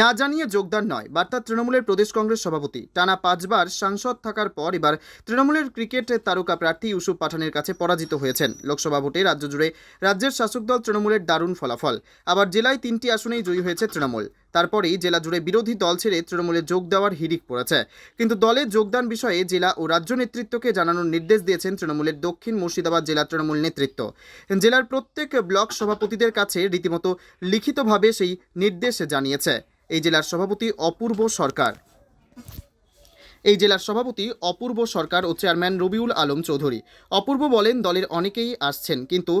না জানিয়ে যোগদান নয়। বার্তা তৃণমূলের প্রদেশ কংগ্রেস সভাপতি। টানা পাঁচবার সাংসদ থাকার পর এবার তৃণমূলের ক্রিকেট তারকা প্রার্থী ইউসুফ পাঠানের কাছে পরাজিত হয়েছেন। লোকসভা ভোটে রাজ্য জুড়ে রাজ্যের শাসক দল তৃণমূলের দারুণ ফলাফল। আবার জেলায় তিনটি আসনেই জয়ী হয়েছে তৃণমূল। তারপরেই জেলা জুড়ে বিরোধী দল ছেড়ে তৃণমূলে যোগ দেওয়ার হিড়িক পড়েছে। কিন্তু দলের যোগদান বিষয়ে জেলা ও রাজ্য নেতৃত্বকে জানানোর নির্দেশ দিয়েছেন তৃণমূলের দক্ষিণ মুর্শিদাবাদ জেলা তৃণমূল নেতৃত্ব। জেলার প্রত্যেক ব্লক সভাপতিদের কাছে রীতিমতো লিখিতভাবে সেই নির্দেশ জানিয়েছে। এই জেলার সভাপতি অপূর্ব সরকার। এই জেলার সভাপতি অপূর্ব সরকার ও চেয়ারম্যান রবিউল আলম চৌধুরী। অপূর্ব বলেন, দলের অনেকেই আসছেন, কিন্তু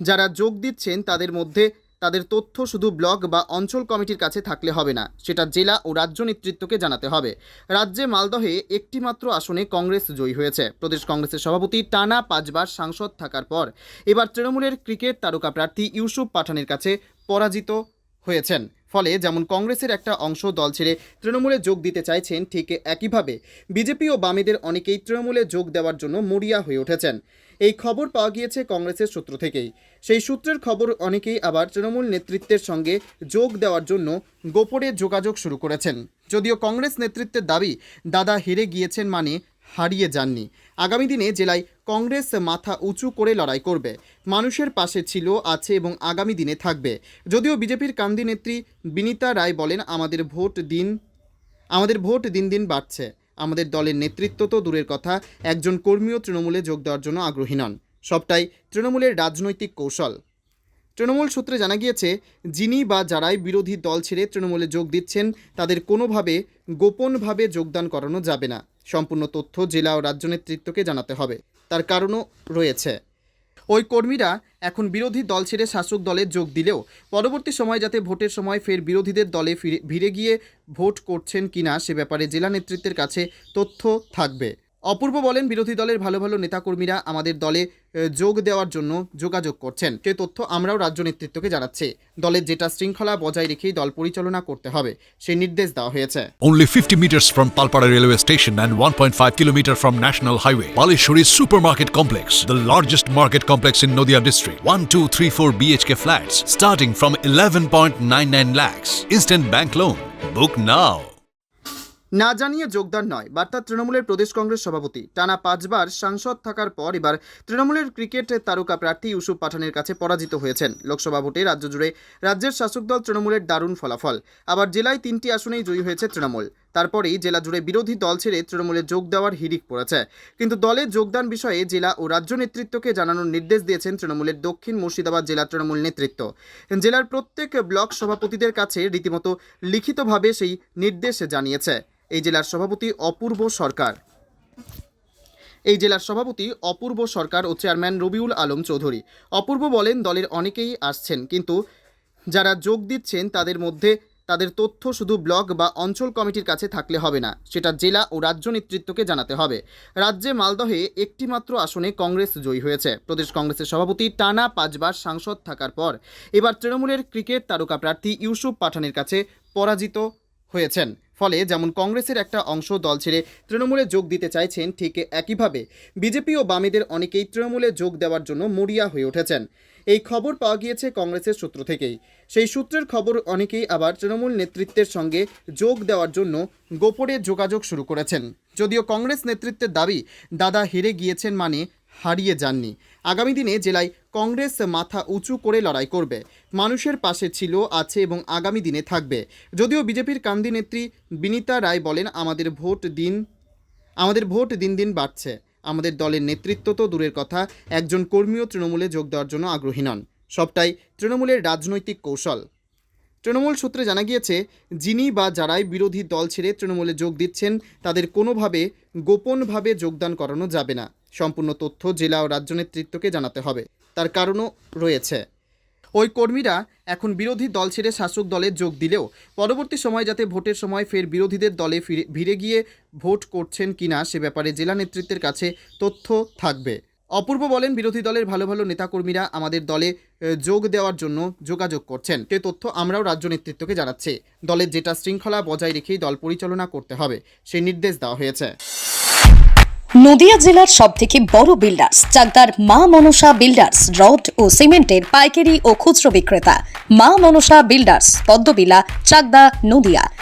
যারা যোগ দিচ্ছেন তাদের মধ্যে তাদের তথ্য শুধু ব্লক বা অঞ্চল কমিটির কাছে থাকলে হবে না, সেটা জেলা ও রাজ্য নেতৃত্বকে জানাতে হবে। রাজ্যে মালদহে একটি মাত্র আসনে কংগ্রেস জয়ী হয়েছে। প্রদেশ কংগ্রেসের সভাপতি টানা পাঁচবার সাংসদ থাকার পর, এবার তৃণমূলের ক্রিকেট তারকা প্রার্থী ইউসুফ পাঠানের কাছে পরাজিত হয়েছেন। ফলে যেমন কংগ্রেসের একটা অংশ দল ছেড়ে তৃণমূলে যোগ দিতে চাইছেন, ঠিক একইভাবে বিজেপি ও বামেদের অনেকেই তৃণমূলে যোগ দেওয়ার জন্য মরিয়া হয়ে উঠেছেন। এই খবর পাওয়া গিয়েছে কংগ্রেসের সূত্র থেকেই। সেই সূত্রের খবর অনেকেই আবার তৃণমূল নেতৃত্বের সঙ্গে যোগ দেওয়ার জন্য গোপনে যোগাযোগ শুরু করেছেন। যদিও কংগ্রেস নেতৃত্বের দাবি, দাদা হেরে গিয়েছেন মানে হারিয়ে যাননি। আগামী দিনে জেলায় কংগ্রেস মাথা উঁচু করে লড়াই করবে। মানুষের পাশে ছিল, আছে এবং আগামী দিনে থাকবে। যদিও বিজেপির কান্দি নেত্রী বিনীতা রায় বলেন, আমাদের ভোট দিন, আমাদের ভোট দিন দিন বাড়ছে। আমাদের দলের নেতৃত্ব তো দূরের কথা, একজন কর্মীও তৃণমূলে যোগ দেওয়ার জন্য আগ্রহী নন। সবটাই তৃণমূলের রাজনৈতিক কৌশল। তৃণমূল সূত্রে জানা গিয়েছে, যিনি বা যারাই বিরোধী দল ছেড়ে তৃণমূলে যোগ দিচ্ছেন, তাদের কোনোভাবে, গোপনভাবে যোগদান করানো যাবে না। সম্পূর্ণ তথ্য জেলা ও রাজ্য নেতৃত্বকে জানাতে হবে। তার কারণও রয়েছে। ওই কর্মীরা এখন বিরোধী দল ছেড়ে শাসক দলে যোগ দিলেও পরবর্তী সময় যাতে ভোটের সময় ফের বিরোধীদের দলে ফিরে, ভিড়ে গিয়ে ভোট করছেন কিনা সে ব্যাপারে জেলা নেতৃত্বের কাছে তথ্য থাকবে। অপূর্ব বলেন বিরোধী দলের ভালো ভালো নেতাকর্মীরা আমাদের দলে যোগ দেওয়ার জন্য যোগাযোগ করছেন সে তথ্য আমরাও রাজ্য নেতৃত্বকে জানাচ্ছি দলের যেটা শৃঙ্খলা বজায় রেখেই দল পরিচালনা করতে হবে সেই নির্দেশ দেওয়া হয়েছে Only 50 meters from Palpara railway station and 1.5 kilometer from National Highway. Palishuri Supermarket Complex, the largest market complex in Noida district. 1, 2, 3, 4 BHK flats starting from 11.99 lakhs. Instant bank loan. Book now. না জানিয়ে যোগদান নয়। বার্তা তৃণমূলের প্রদেশ কংগ্রেস সভাপতি। টানা পাঁচবার সাংসদ থাকার পর এবার তৃণমূলের ক্রিকেট তারকা প্রার্থী ইউসুফ পাঠানের কাছে পরাজিত হয়েছেন। লোকসভা ভোটে রাজ্য জুড়ে রাজ্যের শাসক দল তৃণমূলের দারুণ ফলাফল। আবার জেলায় তিনটি আসনেই জয়ী হয়েছে তৃণমূল। তারপরেই জেলা জুড়ে বিরোধী দল ছেড়ে তৃণমূলে যোগ দেওয়ার হিড়িক পড়েছে। কিন্তু দলের যোগদান বিষয়ে জেলা ও রাজ্য নেতৃত্বকে জানানোর নির্দেশ দিয়েছেন তৃণমূলের দক্ষিণ মুর্শিদাবাদ জেলা তৃণমূল নেতৃত্ব। জেলার প্রত্যেক ব্লক সভাপতিদের কাছে রীতিমতো লিখিতভাবে সেই নির্দেশ জানিয়েছে। এই জেলার সভাপতি অপূর্ব সরকার। এই জেলার সভাপতি অপূর্ব সরকার ও চেয়ারম্যান রবিউল আলম চৌধুরী। অপূর্ব বলেন, দলের অনেকেই আসছেন, কিন্তু যারা যোগ দিচ্ছেন, তাদের মধ্যে তাদের তথ্য শুধু ব্লক বা অঞ্চল কমিটির কাছে থাকলে হবে না, সেটা জেলা ও রাজ্য নেতৃত্বকে জানাতে হবে। রাজ্যে মালদহে একটিমাত্র আসনে কংগ্রেস জয়ী হয়েছে। প্রদেশ কংগ্রেসের সভাপতি টানা পাঁচবার সাংসদ থাকার পর এবার তৃণমূলের ক্রিকেট তারকা প্রার্থী ইউসুফ পাঠানের কাছে পরাজিত হয়েছেন। ফলে যেমন কংগ্রেসের একটা অংশ দল ছেড়ে তৃণমূলে যোগ দিতে চাইছেন, ঠিক একইভাবে বিজেপি ও বামেদের অনেকেই তৃণমূলে যোগ দেওয়ার জন্য মরিয়া হয়ে উঠেছেন। এই খবর পাওয়া গিয়েছে কংগ্রেসের সূত্র থেকেই। সেই সূত্রের খবর অনেকেই আবার তৃণমূল নেতৃত্বের সঙ্গে যোগ দেওয়ার জন্য গোপনে যোগাযোগ শুরু করেছেন। যদিও কংগ্রেস নেতৃত্বের দাবি, দাদা হেরে গিয়েছেন মানে হারিয়ে যাননি। আগামী দিনে জেলায় কংগ্রেস মাথা উঁচু করে লড়াই করবে। মানুষের পাশে ছিল, আছে এবং আগামী দিনে থাকবে। যদিও বিজেপির কান্দি নেত্রী বিনীতা রায় বলেন, আমাদের ভোট দিন, আমাদের ভোট দিন দিন বাড়ছে। আমাদের দলের নেতৃত্ব তো দূরের কথা। একজন কর্মীও তৃণমূলে যোগ দেওয়ার জন্য আগ্রহী নন। সবটাই তৃণমূলের রাজনৈতিক কৌশল। তৃণমূল সূত্রে জানা গিয়েছে, যিনি বা যারাই বিরোধী দল ছেড়ে তৃণমূলে যোগ দিচ্ছেন, তাদের কোনোভাবে, গোপনভাবে যোগদান করানো যাবে না। সম্পূর্ণ তথ্য জেলা ও রাজ্য নেতৃত্বকে জানাতে হবে। তার কারণও রয়েছে। ওই কর্মীরা এখন বিরোধী দল ছেড়ে শাসক দলে যোগ দিলেও, পরবর্তী সময় যাতে ভোটের সময় ফের বিরোধীদের দলে ফিরে গিয়ে ভোট করছেন কিনা সে ব্যাপারে জেলা নেতৃত্বের কাছে তথ্য থাকবে। অপূর্ব বলেন, বিরোধী দলের ভালো ভালো নেতাকর্মীরা আমাদের দলে যোগ দেওয়ার জন্য যোগাযোগ করছেন। সে তথ্য আমরাও রাজ্য নেতৃত্বকে জানাচ্ছি। দলের যেটা শৃঙ্খলা বজায় রেখেই দল পরিচালনা করতে হবে, সেই নির্দেশ দেওয়া হয়েছে। নদিয়া জেলার সব থেকে বড় বিল্ডার্স চাকদার মা মনসা বিল্ডার্স রড ও সিমেন্টের পাইকারি ও খুচরো বিক্রেতা। মা মনসা বিল্ডার্স পদ্মবিলা, চাকদা, নদিয়া।